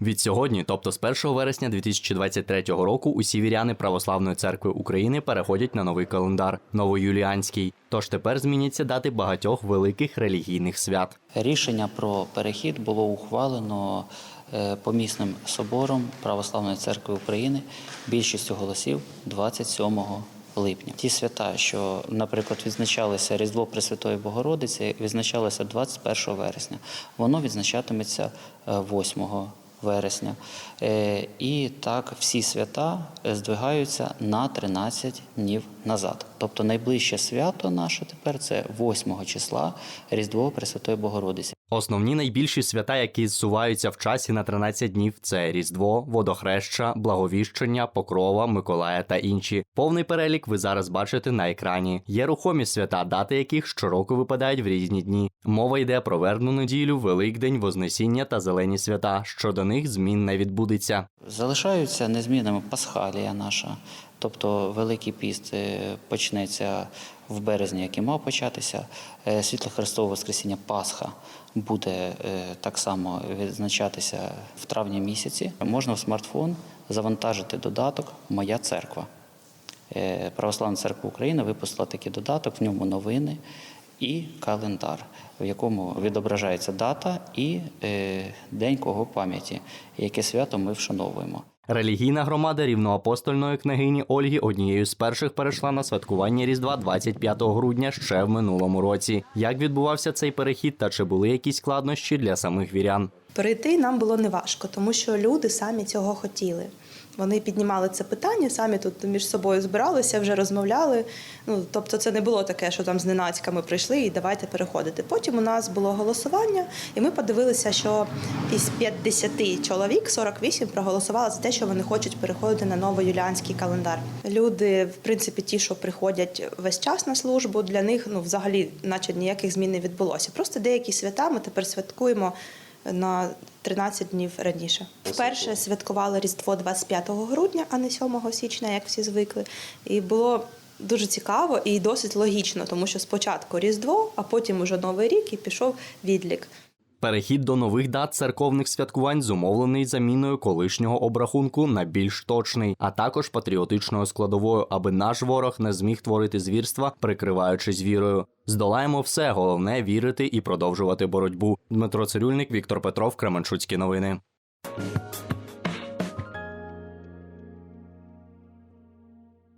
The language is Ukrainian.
Від сьогодні, тобто з 1 вересня 2023 року, усі віряни Православної церкви України переходять на новий календар новоюліанський. Тож тепер зміняться дати багатьох великих релігійних свят. Рішення про перехід було ухвалено е, помісним собором Православної церкви України більшістю голосів 27 липня. Ті свята, що, наприклад, відзначалися Різдво Пресвятої Богородиці, відзначалося 21 вересня. Воно відзначатиметься е, 8 вересня. Е, І так всі свята е, здвигаються на 13 днів назад. Тобто найближче свято наше тепер це 8 числа Різдво Пресвятої Богородиці. Основні найбільші свята, які зсуваються в часі на 13 днів, це Різдво, Водохреща, Благовіщення, Покрова, Миколая та інші. Повний перелік ви зараз бачите на екрані. Є рухомі свята, дати яких щороку випадають в різні дні. Мова йде про вербну неділю, Великдень, Вознесіння та зелені свята. Щодо них змін не відбудеться. Залишаються незмінними Пасхалія наша, тобто Великий піст е, почнеться в березні, як і мав початися. Е, Світло Христове Воскресіння Пасха буде е, так само відзначатися в травні місяці. Можна в смартфон завантажити додаток Моя церква. Православна церква України випустила такий додаток, в ньому новини і календар, в якому відображається дата і день кого пам'яті, яке свято ми вшановуємо. Релігійна громада рівноапостольної княгині Ольги однією з перших перейшла на святкування Різдва 25 грудня ще в минулому році. Як відбувався цей перехід та чи були якісь складнощі для самих вірян? Перейти нам було неважко, тому що люди самі цього хотіли. Вони піднімали це питання, самі тут між собою збиралися, вже розмовляли. Ну тобто, це не було таке, що там зненацька ми прийшли і давайте переходити. Потім у нас було голосування, і ми подивилися, що із 50 чоловік 48 проголосували за те, що вони хочуть переходити на новоюліанський календар. Люди, в принципі, ті, що приходять весь час на службу, для них ну взагалі, наче ніяких змін не відбулося. Просто деякі свята ми тепер святкуємо на 13 днів раніше. Вперше святкували Різдво 25 грудня, а не 7 січня, як всі звикли. І було дуже цікаво і досить логічно, тому що спочатку Різдво, а потім уже Новий рік і пішов відлік. Перехід до нових дат церковних святкувань зумовлений заміною колишнього обрахунку на більш точний, а також патріотичною складовою, аби наш ворог не зміг творити звірства, прикриваючись вірою. Здолаємо все, головне вірити і продовжувати боротьбу. Дмитро Цирюльник, Віктор Петров, Кременчуцькі новини.